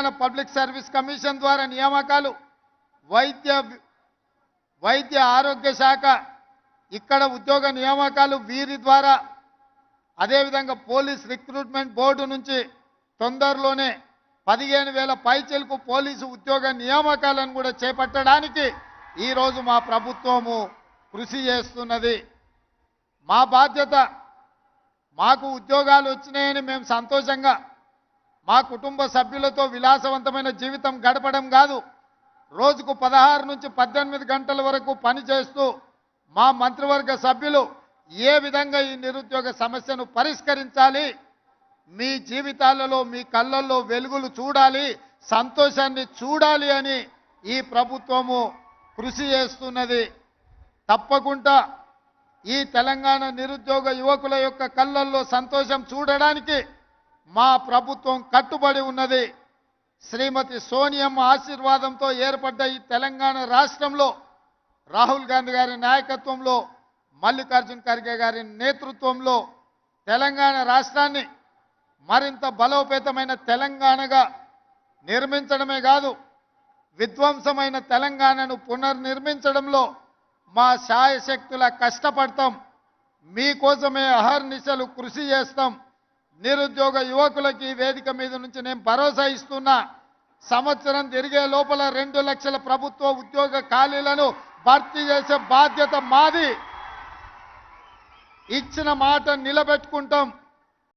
Telangana public service commission ద్వారా నియామకాలు వైద్య వైద్య ఆరోగ్య శాఖ ఇక్కడ ఉద్యోగ నియామకాలు వీరి ద్వారా అదేవిధంగా పోలీస్ రిక్రూట్మెంట్ బోర్డు నుంచి తొందరలోనే పదిహేను వేల పైచలకు పోలీసు ఉద్యోగ నియామకాలను కూడా చేపట్టడానికి ఈరోజు మా ప్రభుత్వము కృషి చేస్తున్నది. మా బాధ్యత మాకు ఉద్యోగాలు వచ్చినాయని మేము సంతోషంగా మా కుటుంబ సభ్యులతో విలాసవంతమైన జీవితం గడపడం కాదు. రోజుకు పదహారు నుంచి పద్దెనిమిది గంటల వరకు పనిచేస్తూ మా మంత్రివర్గ సభ్యులు ఏ విధంగా ఈ నిరుద్యోగ సమస్యను పరిష్కరించాలి? మీ జీవితాలలో మీ కళ్ళల్లో వెలుగులు చూడాలి సంతోషాన్ని చూడాలి అని ఈ ప్రభుత్వము కృషి చేస్తున్నది. తప్పకుండా ఈ తెలంగాణ నిరుద్యోగ యువకుల యొక్క కళ్ళల్లో సంతోషం చూడడానికి మా ప్రభుత్వం కట్టుబడి ఉన్నది. శ్రీమతి సోనియమ్మ ఆశీర్వాదంతో ఏర్పడ్డ ఈ తెలంగాణ రాష్ట్రంలో రాహుల్ గాంధీ గారి నాయకత్వంలో మల్లికార్జున్ ఖర్గే గారి నేతృత్వంలో తెలంగాణ రాష్ట్రాన్ని మరింత బలోపేతమైన తెలంగాణగా నిర్మించడమే కాదు విధ్వంసమైన తెలంగాణను పునర్నిర్మించడంలో మా శాయశక్తుల కష్టపడతాం. మీకోసమే అహర్నిశలు కృషి చేస్తాం. నిరుద్యోగ యువకులకి ఈ వేదిక మీద నుంచి నేను భరోసా ఇస్తున్నా. సంవత్సరం తిరిగే లోపల రెండు లక్షల ప్రభుత్వ ఉద్యోగ ఖాళీలను భర్తీ చేసే బాధ్యత మాది. ఇచ్చిన మాట నిలబెట్టుకుంటాం.